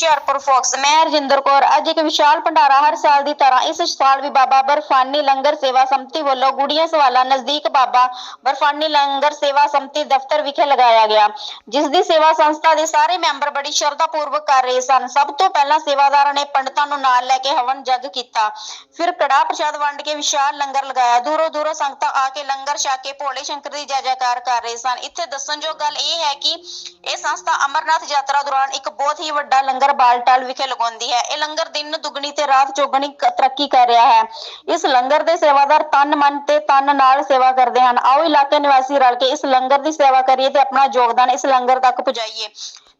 Hoshiarpur focus ਮੈਂ ਰਜਿੰਦਰ ਕੌਰ। ਅੱਜ ਇੱਕ ਵਿਸ਼ਾਲ ਭੰਡਾਰਾ ਹਰ ਸਾਲ ਦੀ ਤਰ੍ਹਾਂ ਇਸ ਸਾਲ ਵੀ ਬਾਬਾ ਬਰਫਾਨੀ ਲੰਗਰ ਸੇਵਾ ਸੰਮਤੀ ਵੱਲੋਂ ਗੁੜੀਆਂ ਸਵਾਲਾ ਨਜ਼ਦੀਕ ਬਾਬਾ ਬਰਫਾਨੀ ਲੰਗਰ ਸੇਵਾ ਸੰਮਤੀ ਦਫ਼ਤਰ ਵਿਖੇ ਲਗਾਇਆ ਗਿਆ। ਜਿਸ ਦੀ ਸੇਵਾ ਸੰਸਥਾ ਦੇ ਸਾਰੇ ਮੈਂਬਰ ਬੜੀ ਸ਼ਰਧਾ ਪੂਰਵਕ ਕਰ ਰਹੇ ਸਨ। ਸਭ ਤੋਂ ਪਹਿਲਾਂ ਸੇਵਾਦਾਰਾਂ ਨੇ ਪੰਡਤਾਂ ਨੂੰ ਨਾਲ ਲੈ ਕੇ ਹਵਨ ਜਗ ਕੀਤਾ। ਫਿਰ ਕੜਾਹ ਪ੍ਰਸ਼ਾਦ ਵੰਡ ਕੇ ਵਿਸ਼ਾਲ ਲੰਗਰ ਲਗਾਇਆ। ਦੂਰੋਂ ਦੂਰੋਂ ਸੰਗਤਾਂ ਆ ਕੇ ਲੰਗਰ ਛਕ ਕੇ ਭੋਲੇ ਸ਼ੰਕਰ ਦੀ ਜੈ ਜੈਕਾਰ ਕਰ ਰਹੇ ਸਨ। ਇੱਥੇ ਦੱਸਣਯੋਗ ਗੱਲ ਇਹ ਹੈ ਕਿ ਇਹ ਸੰਸਥਾ ਅਮਰਨਾਥ ਯਾਤਰਾ ਦੌਰਾਨ ਇੱਕ ਬਹੁਤ ਹੀ ਵੱਡਾ ਲੰਗਰ ਬਾਲਟਾਲ ਵਿਖੇ ਲਗਾਉਂਦੀ ਹੈ। ਇਹ ਲੰਗਰ ਦਿਨ ਦੁਗਣੀ ਤੇ ਰਾਤ ਚੌਗਣੀ ਤਰੱਕੀ ਕਰ ਰਿਹਾ ਹੈ। ਇਸ ਲੰਗਰ ਦੇ ਸੇਵਾਦਾਰ ਤਨ ਮਨ ਤੇ ਤਨ ਨਾਲ ਸੇਵਾ ਕਰਦੇ ਹਨ। ਆਓ ਇਲਾਕੇ ਨਿਵਾਸੀ ਰਲ ਕੇ ਇਸ ਲੰਗਰ ਦੀ ਸੇਵਾ ਕਰੀਏ ਤੇ ਆਪਣਾ ਯੋਗਦਾਨ ਇਸ ਲੰਗਰ ਤੱਕ ਪਹੁੰਚਾਈਏ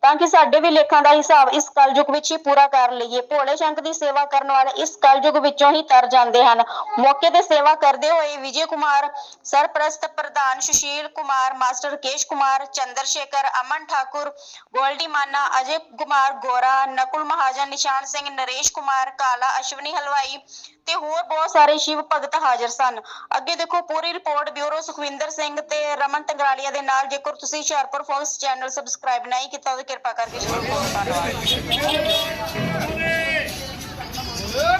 ਤਾਂ ਕਿ ਸਾਡੇ ਵੀ ਲੇਖਾਂ ਦਾ ਹਿਸਾਬ ਇਸ ਕਲਯੁਗ ਵਿੱਚ ਹੀ ਪੂਰਾ ਕਰ ਲਈਏ। ਭੋਲੇ ਸ਼ੰਕ ਦੀ ਸੇਵਾ ਕਰਨ ਵਾਲੇ ਇਸ ਕਲਯੁਗ ਵਿੱਚੋਂ ਹੀ ਤਰ ਜਾਂਦੇ ਹਨ। ਮੌਕੇ ਤੇ ਸੇਵਾ ਕਰਦੇ ਹੋਏ ਵਿਜੇ ਕੁਮਾਰ, ਸਰਪ੍ਰਸਤ ਪ੍ਰਧਾਨ ਸੁਸ਼ੀਲ ਕੁਮਾਰ, ਮਾਸਟਰ ਕੇਸ਼ ਕੁਮਾਰ ਚੰਦਰ ਸ਼ੇਖਰ ਅਮਨ ਠਾਕੁਰ, ਗੋਲਡੀ ਮਾਨਾ, ਅਜੇ ਕੁਮਾਰ ਗੋਰਾ, ਨਕੁਲ ਮਹਾਜਨ, ਨਿਸ਼ਾਨ ਸਿੰਘ, ਨਰੇਸ਼ ਕੁਮਾਰ, ਕਾਲਾ ਅਸ਼ਵਨੀ ਹਲਵਾਈ ਤੇ ਹੋਰ ਬਹੁਤ ਸਾਰੇ ਸ਼ਿਵ ਭਗਤ ਹਾਜ਼ਰ ਸਨ। ਅੱਗੇ ਦੇਖੋ, ਪੂਰੀ ਰਿਪੋਰਟ ਬਿਊਰੋ ਸੁਖਵਿੰਦਰ ਸਿੰਘ ਤੇ ਰਮਨ ਤੰਗਰਾਲੀਆ ਦੇ ਨਾਲ। ਜੇਕਰ ਤੁਸੀਂ ਹੁਸ਼ਿਆਰਪੁਰ ਫੋਕਸ ਚੈਨਲ ਸਬਸਕ੍ਰਾਈਬ ਨਹੀਂ ਕੀਤਾ, ਤਾਂ ਕਿਰਪਾ ਕਰਕੇ ਜ਼ਰੂਰ ਕਰੋ ਧੰਨਵਾਦ।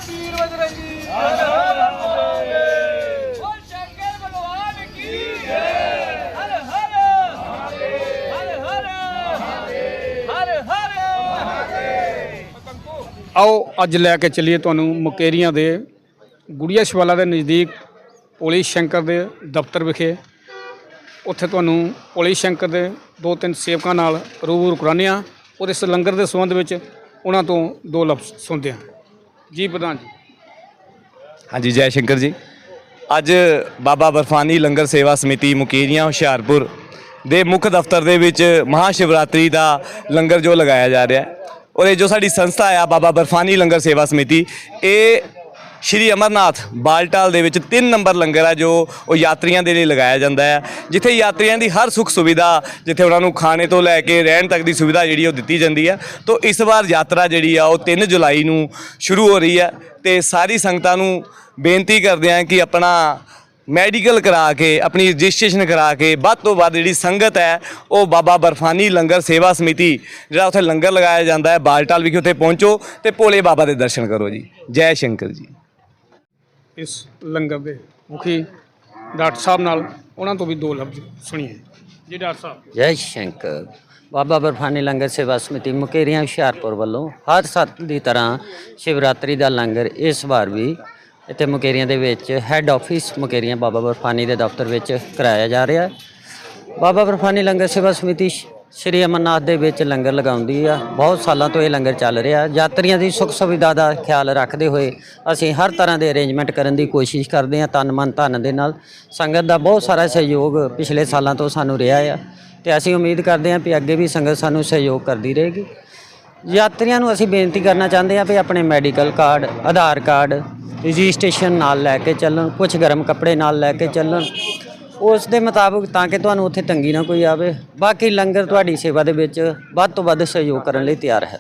ਵੀਰ ਬਜਰੰਗੀ ਬੋਲ ਸ਼ੰਕਰ ਭਗਵਾਨ ਕੀ ਹਰ ਆਓ, ਅੱਜ ਲੈ ਕੇ ਚੱਲੀਏ ਤੁਹਾਨੂੰ ਮੁਕੇਰੀਆਂ ਦੇ ਗੁੜੀਆ ਸ਼ਿਵਾਲਾ ਦੇ ਨਜ਼ਦੀਕ ਪੋਲੀ ਸ਼ੰਕਰ ਦੇ ਦਫ਼ਤਰ ਵਿਖੇ। ਉੱਥੇ ਤੁਹਾਨੂੰ ਪੋਲੀ ਸ਼ੰਕਰ ਦੇ ਦੋ ਤਿੰਨ ਸੇਵਕਾਂ ਨਾਲ ਰੂਬਰੂ ਕਰਾਉਂਦੇ ਹਾਂ। ਔਰ ਇਸ ਲੰਗਰ ਦੇ ਸੰਬੰਧ ਵਿੱਚ ਉਹਨਾਂ ਤੋਂ ਦੋ ਲਫ਼ਜ਼ ਸੁਣਦੇ ਹਾਂ। ਜੀ ਪ੍ਰਧਾਨ ਜੀ। ਹਾਂਜੀ, ਜੈ ਸ਼ੰਕਰ ਜੀ। ਅੱਜ ਬਾਬਾ ਬਰਫਾਨੀ ਲੰਗਰ ਸੇਵਾ ਸਮਿਤੀ ਮੁਕੇਰੀਆਂ, ਹੁਸ਼ਿਆਰਪੁਰ ਦੇ ਮੁੱਖ ਦਫ਼ਤਰ ਦੇ ਵਿੱਚ ਮਹਾ ਸ਼ਿਵਰਾਤਰੀ ਦਾ ਲੰਗਰ ਜੋ ਲਗਾਇਆ ਜਾ ਰਿਹਾ ਹੈ, ਔਰ ਇਹ ਜੋ ਸਾਡੀ ਸੰਸਥਾ ਆ, ਬਾਬਾ ਬਰਫਾਨੀ ਲੰਗਰ ਸੇਵਾ ਸਮਿਤੀ, ਇਹ ਸ਼੍ਰੀ ਅਮਰਨਾਥ ਬਾਲਟਾਲ ਦੇ ਵਿੱਚ 3 ਨੰਬਰ ਲੰਗਰ ਆ ਜੋ ਉਹ ਯਾਤਰੀਆਂ ਦੇ ਲਈ ਲਗਾਇਆ ਜਾਂਦਾ ਹੈ, ਜਿੱਥੇ ਯਾਤਰੀਆਂ ਦੀ ਹਰ ਸੁੱਖ ਸੁਵਿਧਾ, ਜਿੱਥੇ ਉਹਨਾਂ ਨੂੰ ਖਾਣੇ ਤੋਂ ਲੈ ਕੇ ਰਹਿਣ ਤੱਕ ਦੀ ਸੁਵਿਧਾ ਜਿਹੜੀ ਉਹ ਦਿੱਤੀ ਜਾਂਦੀ ਹੈ। ਤੋਂ ਇਸ ਵਾਰ ਯਾਤਰਾ ਜਿਹੜੀ ਆ, ਉਹ 3 ਜੁਲਾਈ ਨੂੰ ਸ਼ੁਰੂ ਹੋ ਰਹੀ ਹੈ ਤੇ ਸਾਰੀ ਸੰਗਤਾਂ ਨੂੰ ਬੇਨਤੀ ਕਰਦੇ ਹਾਂ ਕਿ ਆਪਣਾ ਮੈਡੀਕਲ ਕਰਾ ਕੇ, ਆਪਣੀ ਰਜਿਸਟ੍ਰੇਸ਼ਨ ਕਰਾ ਕੇ ਵੱਧ ਤੋਂ ਵੱਧ ਜਿਹੜੀ ਸੰਗਤ ਹੈ, ਉਹ ਬਾਬਾ ਬਰਫਾਨੀ ਲੰਗਰ ਸੇਵਾ ਸਮਿਤੀ, ਜਿਹੜਾ ਉੱਥੇ ਲੰਗਰ ਲਗਾਇਆ ਜਾਂਦਾ ਹੈ, ਬਾਲਟਾਲ ਵਿਖੇ ਉੱਥੇ ਪਹੁੰਚੋ ਤੇ ਭੋਲੇ ਬਾਬਾ ਦੇ ਦਰਸ਼ਨ ਕਰੋ ਜੀ। ਜੈ ਸ਼ੰਕਰ ਜੀ। ਇਸ ਲੰਗਰ ਦੇ ਮੁਖੀ ਡਾਕਟਰ ਸਾਹਿਬ ਨਾਲ ਉਹਨਾਂ ਤੋਂ ਵੀ ਦੋ ਲਫ਼ਜ਼ ਸੁਣੀਏ। ਜੀ ਡਾਕਟਰ ਸਾਹਿਬ। ਜੈ ਸ਼ੰਕਰ। ਬਾਬਾ ਬਰਫਾਨੀ ਲੰਗਰ ਸੇਵਾ ਸਮਿਤੀ ਮੁਕੇਰੀਆਂ ਹੁਸ਼ਿਆਰਪੁਰ ਵੱਲੋਂ ਹਰ ਸਾਲ ਦੀ ਤਰ੍ਹਾਂ ਸ਼ਿਵਰਾਤਰੀ ਦਾ ਲੰਗਰ ਇਸ ਵਾਰ ਵੀ ਇੱਥੇ ਮੁਕੇਰੀਆਂ ਦੇ ਵਿੱਚ ਹੈੱਡ ਆਫਿਸ ਮੁਕੇਰੀਆਂ ਬਾਬਾ ਬਰਫਾਨੀ ਦੇ ਦਫ਼ਤਰ ਵਿੱਚ ਕਰਾਇਆ ਜਾ ਰਿਹਾ। ਹੈ ਬਾਬਾ ਬਰਫਾਨੀ ਲੰਗਰ ਸੇਵਾ ਸਮਿਤੀ ਸ਼੍ਰੀ ਅਮਰਨਾਥ ਦੇ ਵਿੱਚ ਲੰਗਰ ਲਗਾਉਂਦੀ ਆ। ਬਹੁਤ ਸਾਲਾਂ ਤੋਂ ਇਹ ਲੰਗਰ ਚੱਲ ਰਿਹਾ। ਯਾਤਰੀਆਂ ਦੀ ਸੁੱਖ ਸੁਵਿਧਾ ਦਾ ਖਿਆਲ ਰੱਖਦੇ ਹੋਏ ਅਸੀਂ ਹਰ ਤਰ੍ਹਾਂ ਦੇ ਅਰੇਂਜਮੈਂਟ ਕਰਨ ਦੀ ਕੋਸ਼ਿਸ਼ ਕਰਦੇ ਹਾਂ ਤਨ ਮਨ ਧਨ ਦੇ ਨਾਲ। ਸੰਗਤ ਦਾ ਬਹੁਤ ਸਾਰਾ ਸਹਿਯੋਗ ਪਿਛਲੇ ਸਾਲਾਂ ਤੋਂ ਸਾਨੂੰ ਰਿਹਾ ਆ ਤੇ ਅਸੀਂ ਉਮੀਦ ਕਰਦੇ ਹਾਂ ਕਿ ਅੱਗੇ ਵੀ ਸੰਗਤ ਸਾਨੂੰ ਸਹਿਯੋਗ ਕਰਦੀ ਰਹੇਗੀ। ਯਾਤਰੀਆਂ ਨੂੰ ਅਸੀਂ ਬੇਨਤੀ ਕਰਨਾ ਚਾਹੁੰਦੇ ਹਾਂ ਵੀ ਆਪਣੇ medical card, Aadhaar card, registration ਨਾਲ ਲੈ ਕੇ ਚੱਲਣ ਕੁਝ ਗਰਮ ਕੱਪੜੇ ਨਾਲ ਲੈ ਕੇ ਚੱਲਣ ਉਸ ਦੇ ਮੁਤਾਬਕ ਤਾਂ ਕਿ ਤੁਹਾਨੂੰ ਉੱਥੇ ਤੰਗੀ ਨਾ ਕੋਈ ਆਵੇ। ਬਾਕੀ ਲੰਗਰ ਤੁਹਾਡੀ ਸੇਵਾ ਦੇ ਵਿੱਚ ਵੱਧ ਤੋਂ ਵੱਧ ਸਹਿਯੋਗ ਕਰਨ ਲਈ ਤਿਆਰ ਹੈ।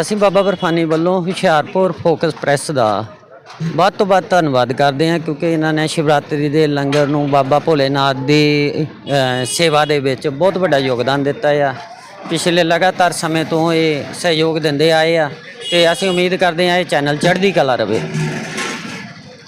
ਅਸੀਂ ਬਾਬਾ ਬਰਫਾਨੀ ਵੱਲੋਂ ਹੁਸ਼ਿਆਰਪੁਰ ਫੋਕਸ ਪ੍ਰੈਸ ਦਾ ਵੱਧ ਤੋਂ ਵੱਧ ਧੰਨਵਾਦ ਕਰਦੇ ਹਾਂ ਕਿਉਂਕਿ ਇਹਨਾਂ ਨੇ ਸ਼ਿਵਰਾਤਰੀ ਦੇ ਲੰਗਰ ਨੂੰ ਬਾਬਾ ਭੋਲੇਨਾਥ ਦੀ ਸੇਵਾ ਦੇ ਵਿੱਚ ਬਹੁਤ ਵੱਡਾ ਯੋਗਦਾਨ ਦਿੱਤਾ ਆ। ਪਿਛਲੇ ਲਗਾਤਾਰ ਸਮੇਂ ਤੋਂ ਇਹ ਸਹਿਯੋਗ ਦਿੰਦੇ ਆਏ ਆ ਤੇ ਅਸੀਂ ਉਮੀਦ ਕਰਦੇ ਹਾਂ ਇਹ ਚੈਨਲ ਚੜ੍ਹਦੀ ਕਲਾ ਰਵੇ।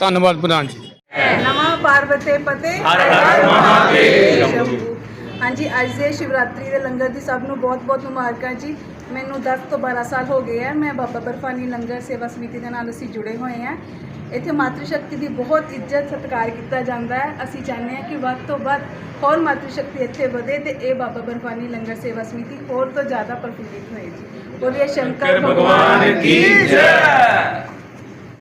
ਧੰਨਵਾਦ ਪ੍ਰਧਾਨ ਜੀ। ਨਮਾ ਪਾਰਵਤੇ ਪਤੇ। ਹਰ ਹਰ ਮਹਾਦੇਵ। ਹਾਂਜੀ ਅੱਜ ਦੇ ਸ਼ਿਵਰਾਤਰੀ ਦੇ ਲੰਗਰ ਦੀ ਸਭ ਨੂੰ ਬਹੁਤ-ਬਹੁਤ ਮੁਬਾਰਕਾਂ ਜੀ। ਮੈਨੂੰ 10 ਤੋਂ 12 ਸਾਲ ਹੋ ਗਏ ਆ। ਮੈਂ ਬਾਬਾ ਬਰਫਾਨੀ ਲੰਗਰ ਸੇਵਾ ਸਮਿਤੀ ਦੇ ਨਾਲ ਅਸੀਂ ਜੁੜੇ ਹੋਏ ਆ। ਇੱਥੇ ਮਾਤೃ ਸ਼ਕਤੀ ਦੀ ਬਹੁਤ ਇੱਜ਼ਤ ਸਤਿਕਾਰ ਕੀਤਾ ਜਾਂਦਾ ਹੈ। ਅਸੀਂ ਚਾਹੁੰਦੇ ਹਾਂ ਕਿ ਵੱਧ ਤੋਂ ਵੱਧ ਹੋਰ ਮਾਤೃ ਸ਼ਕਤੀ ਇੱਥੇ ਵਧੇ ਤੇ ਇਹ ਬਾਬਾ ਬਰਫਾਨੀ ਲੰਗਰ ਸੇਵਾ ਸਮਿਤੀ ਹੋਰ ਤੋਂ ਜ਼ਿਆਦਾ ਪ੍ਰਫੁੱਲਿਤ ਹੋਏ ਜੀ। ਬੋਲੀਏ ਸ਼ੰਕਰ ਭਗਵਾਨ ਕੀ ਜੈ।